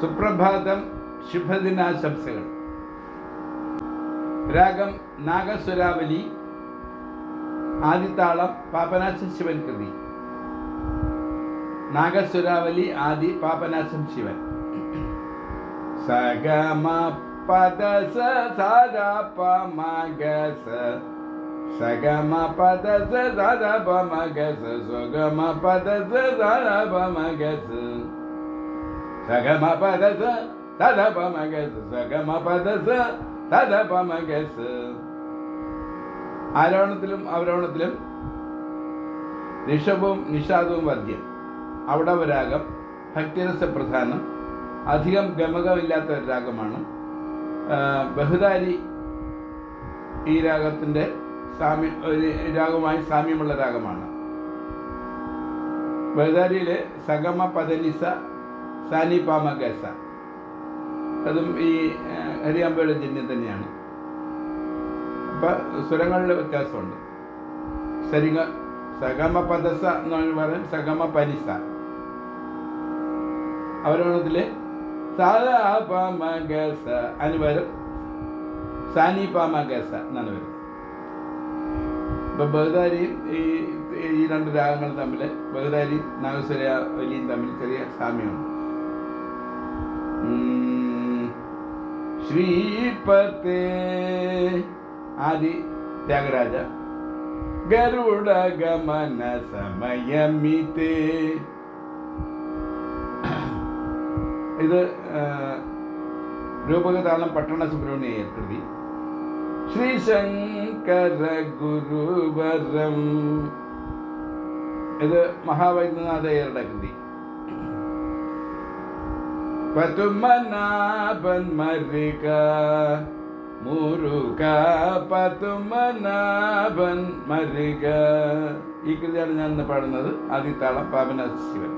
സുപ്രഭാതം ശുഭദിനാശംസകൾ. രാഗം നാഗസുരാവലി ആദിത്താളം പാപനാശം ശിവൻ കൃതി. നാഗസുരാവലി ആദി പാപനാശം ശിവൻ. സഗമ പദ സദപമഗസ സഗമ പദ സദപമഗസ സുഗമ പദ സദപമഗസ. സഗമപദസ തദപമഗസ് ആരോഹണത്തിലും അവരോഹണത്തിലും നിഷവും നിഷാദവും വർജ്യം അവിടെ രാഗം ഭക്തിരസ പ്രധാനം അധികം ഗമകമില്ലാത്ത ഒരു രാഗമാണ്. ബഹുദാരി ഈ രാഗത്തിന്റെ സാമ്യ രാഗമായി സാമ്യമുള്ള രാഗമാണ്. ബഹുദാരിയിലെ സഗമ പദനിസ സാനി പാമ ഗസ അതും ഈ ഹരിയാമ്പയുടെ ജന്യം തന്നെയാണ്. അപ്പം സ്വരങ്ങളിലെ വ്യത്യാസമുണ്ട്. സരിഗ സഗമ പദസ എന്ന് പറയും സഗമ പരിസ അവരോണത്തിൽ സാധാ അനുപരം സാനി പാമഗസ എന്നാണ് വരുന്നത്. ഇപ്പൊ ബഹുദാരിയും ഈ ഈ രണ്ട് രാഗങ്ങൾ തമ്മിൽ ബഹുദാരിയും നാഗസ്വര വലിയും തമ്മിൽ ചെറിയ സാമ്യമുണ്ട്. ഉം. ശ്രീപത്തെ ആദി ത്യാഗരാജ ഗരുഡ ഗമന സമയമിതേ ഇത് ആ, രൂപകതാളം പട്ടണ സുബ്രഹ്മണ്യ കൃതി ശ്രീശങ്കര ഗുരുവരം ഇത് മഹാവൈദ്യനാഥയരുടെ കൃതി പതുമനാഭൻ മരിക മുരുക പതുമനാഭൻ മരിക ഈ കൃതിയാണ് ഞാൻ ഇന്ന് പാടുന്നത്. ആദിത്താളം പാപന ശിവൻ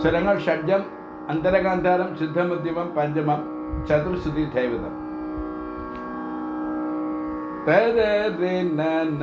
സ്വരങ്ങൾ ഷഡ്ജം അന്തരകാന്താരം ശുദ്ധമധ്യമം പഞ്ചമം ചതുർശ്രുതി ദൈവതം തദരിനന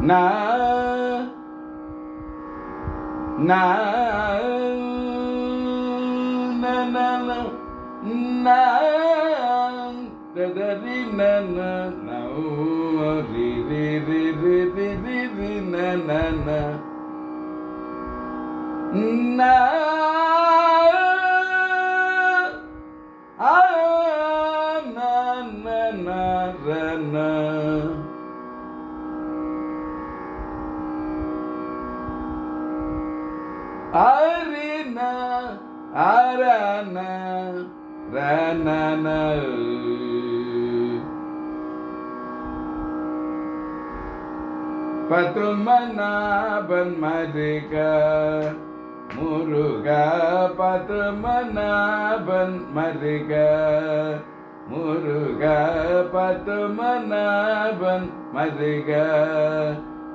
na na na na na na da da ri na na na o ri ri ri ri ri ri ri na na na. Na ah na na na na. அரின அரண ரணன Padmanabhan மருக Muruga Padmanabhan மருக Muruga Padmanabhan மருக.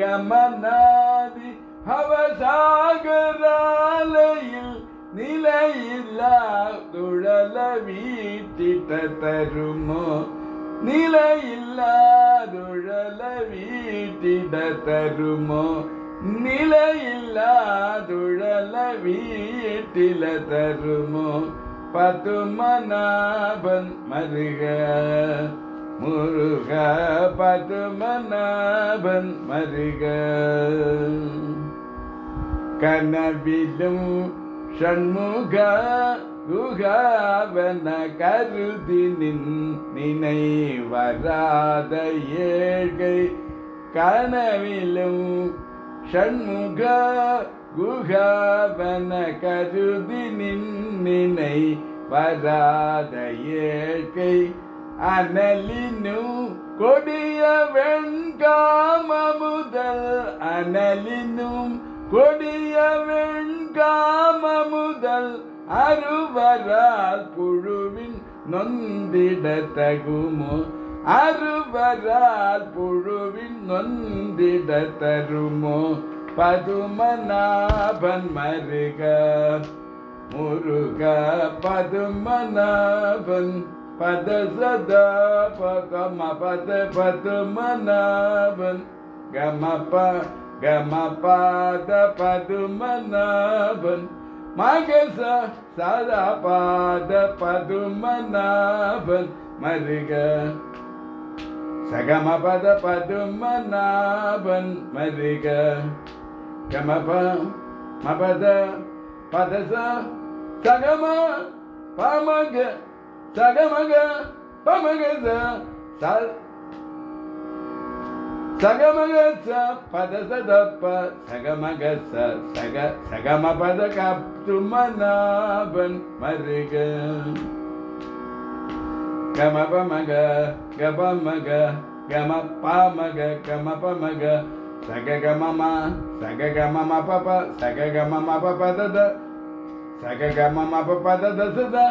கமனாதி அவசாகராலையில் நிலையில்லா துழல வீட்டிட்ட தருமோ? நிலையில்லாதுழல வீட்டிட தருமோ? நிலையில்லாதுழல வீட்டில தருமோ? பதுமநாபன் மருக. முருக பதுமநாபன் மருக. கனவிலும் ஷண்முக குகாவன கருதி நின் நினை வராத ஏழ்கை கனவிலும் ஷண்முக குகாவன கருதி நின் நினை வராத ஏழ்கை அனலினு கொடிய வெண்காமமுதல். அனலினும் கொடிய வெண்காமமுதல். அருவரால் புழுவின் நொந்திட தகுமோ அருவரால் புழுவின் நொந்திட தருமோ? Padmanabhan மருக. Muruga Padmanabhan pada sada pa gama pada pada mana ben gama pa gama pada pada mana ben magesa sada pada pada mana ben mariga sagama pada pada mana ben mariga gama pa ma pada pada sa sagama pa सगमग पमग साल सगमग स पद स प सगमग स सग सगम पद काप्तु मनाबन मरग गम पमग गपमग गम पामग गम पमग सग गम मा सग गम म पप सग गम म पप दद सग गम म पप दद सदा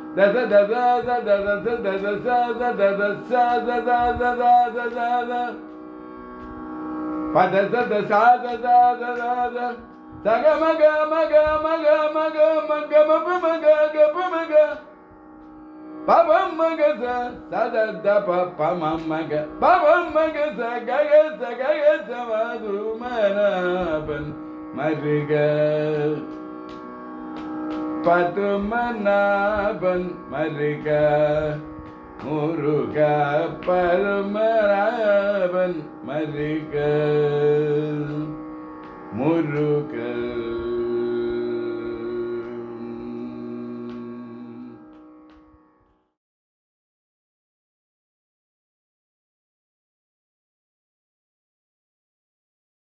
Babam magaza, sada da pa pa mamaga. Babam magaza, gaga sa gaga sa madumana ban mariga. Padmanabhan மருக Muruga பருமநாபன் மருக.